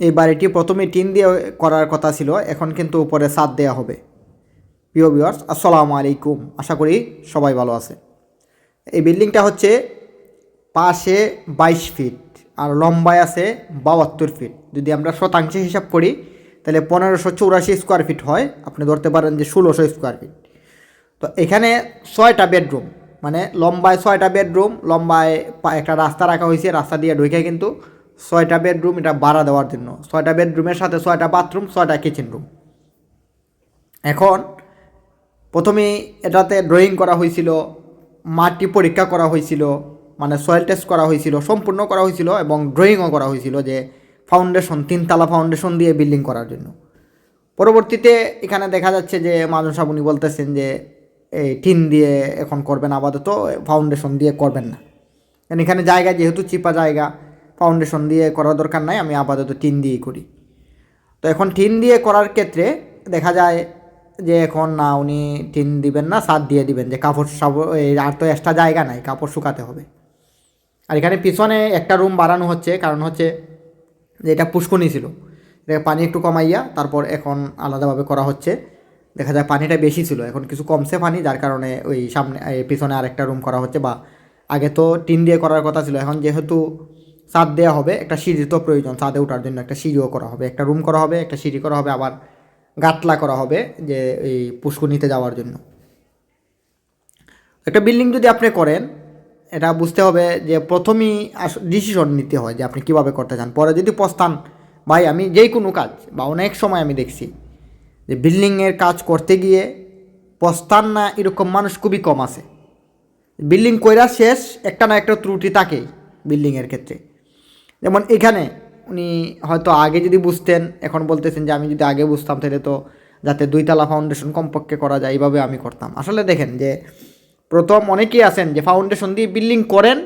এই বাড়িটি প্রথমে টিন দিয়ে করার কথা ছিল, এখন কিন্তু উপরে সাদ দেওয়া হবে। প্রিয় ভিউয়ার্স আসসালামু আলাইকুম। আশা করি সবাই ভালো আছে এই বিল্ডিংটা হচ্ছে পাশে বাইশ ফিট আর লম্বায় আছে বাহাত্তর ফিট। যদি আমরা শতাংশে হিসাব করি, তাহলে পনেরোশো চৌরাশি স্কোয়ার ফিট হয়। আপনি ধরতে পারেন যে ষোলোশো স্কোয়ার ফিট তো এখানে ছয়টা বেডরুম মানে লম্বায় ছয়টা বেডরুম লম্বায় একটা রাস্তা রাখা হয়েছে, রাস্তা দিয়ে ঢুকে কিন্তু ছয়টা বেডরুম, এটা ভাড়া দেওয়ার জন্য। ছয়টা বেডরুমের সাথে ছয়টা বাথরুম, ছয়টা কিচেন রুম এখন প্রথমেই এটাতে ড্রয়িং করা হয়েছিল, মাটি পরীক্ষা করা হয়েছিল মানে সয়েল টেস্ট করা হয়েছিল, সম্পূর্ণ করা হয়েছিল এবং ড্রয়িংও করা হয়েছিল যে ফাউন্ডেশন তিনতলা ফাউন্ডেশন দিয়ে বিল্ডিং করার জন্য। পরবর্তীতে এখানে দেখা যাচ্ছে যে মানুষ আপনি বলতেছেন যে, এই টিন দিয়ে এখন করবেন আপাতত ফাউন্ডেশন দিয়ে করবেন না। কারণ এখানে জায়গা যেহেতু চিপা জায়গা ফাউন্ডেশন দিয়ে করার দরকার নাই, আমি আপাতত টিন দিয়েই করি। তো এখন টিন দিয়ে করার ক্ষেত্রে দেখা যায় যে এখন না, উনি টিন দিবেন না, সার দিয়ে দিবেন যে কাপড় সাব আর তো এক্সট্রা জায়গা নাই, কাপড় শুকাতে হবে। আর এখানে পিছনে একটা রুম বাড়ানো হচ্ছে, কারণ হচ্ছে যে এটা পুষ্কনি ছিল। এটা পানি একটু কমাইয়া তারপর এখন আলাদাভাবে করা হচ্ছে। দেখা যায় পানিটা বেশি ছিল, এখন কিছু কমছে পানি, যার কারণে ওই সামনে পিছনে আরেকটা রুম করা হচ্ছে বা আগে তো টিন দিয়ে করার কথা ছিল, এখন যেহেতু ছাদ দেওয়া হবে, একটা সিঁড়ি তো প্রয়োজন। ছাদে ওঠার জন্য একটা সিঁড়িও করা হবে, একটা রুম করা হবে, একটা সিঁড়ি করা হবে, আবার গাতলা করা হবে যে এই পুষ্কনিতে যাওয়ার জন্য। একটা বিল্ডিং যদি আপনি করেন, এটা বুঝতে হবে যে প্রথমেই আস ডিসিশন নিতে হয় যে আপনি কীভাবে করতে চান। পরে যদি প্রস্থান, ভাই আমি যেই কোনো কাজ বা অনেক সময় আমি দেখছি যে বিল্ডিংয়ের কাজ করতে গিয়ে প্রস্থান না এরকম মানুষ খুবই কম আছে। বিল্ডিং কইরা শেষ, একটা না একটা ত্রুটি থাকেই বিল্ডিংয়ের ক্ষেত্রে। যেমন এখানে উনি হয়তো আগে যদি বুঝতেন, এখন বলতেছেন যে আমি যদি আগে বুঝতাম তাহলে তো যাতে দুইতলা ফাউন্ডেশন কমপক্ষে করা যায়, এইভাবে আমি করতাম। আসলে দেখেন যে প্রথম অনেকেই আছেন যে ফাউন্ডেশন দিয়ে বিল্ডিং করেন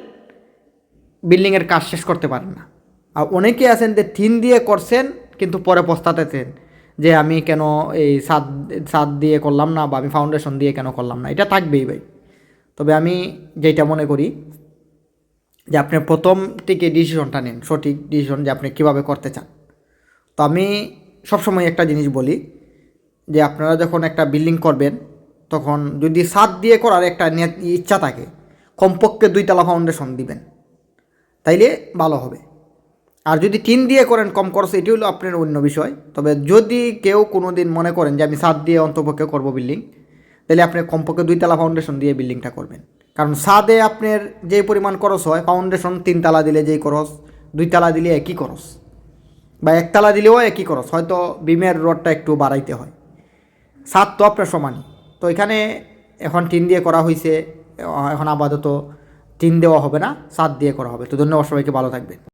বিল্ডিংয়ের কাজ শেষ করতে পারেন না। আর অনেকেই আছেন যে টিন দিয়ে করছেন, কিন্তু পরে পস্তাতেছেন যে আমি কেন এই সাদ সাদ দিয়ে করলাম না বা আমি ফাউন্ডেশন দিয়ে কেন করলাম না। এটা থাকবেই ভাই। তবে আমি যেটা মনে করি যে আপনি প্রথম থেকে ডিসিশনটা নিন, সঠিক ডিসিশন যে আপনি কীভাবে করতে চান। তো আমি সবসময় একটা জিনিস বলি যে আপনারা যখন একটা বিল্ডিং করবেন, তখন যদি সাত দিয়ে করার একটা ইচ্ছা থাকে, কমপক্ষে দুইতলা ফাউন্ডেশন দিবেন। তাইলে ভালো হবে। আর যদি তিন দিয়ে করেন কম খরচ, এটি হলো আপনার অন্য বিষয়। তবে যদি কেউ কোনো দিন মনে করেন যে আমি সাত দিয়ে অন্তপক্ষে করব বিল্ডিং তাহলে আপনি কমপক্ষে দুইতলা ফাউন্ডেশন দিয়ে বিল্ডিংটা করবেন। কারণ সাদে আপনার যে পরিমাণ খরচ হয় ফাউন্ডেশন তিনতলা দিলে যেই খরচ দুইতলা দিলে একই খরচ, বা একতলা দিলেও একই খরচ, হয়তো বিমের রডটা একটু বাড়াইতে হয়। সাদ তো আপনার সমানই। তো এখানে এখন টিন দিয়ে করা হয়েছে এখন আপাতত টিন দেওয়া হবে না, সাদ দিয়ে করা হবে। তো ধন্যবাদ সবাইকে, ভালো থাকবেন।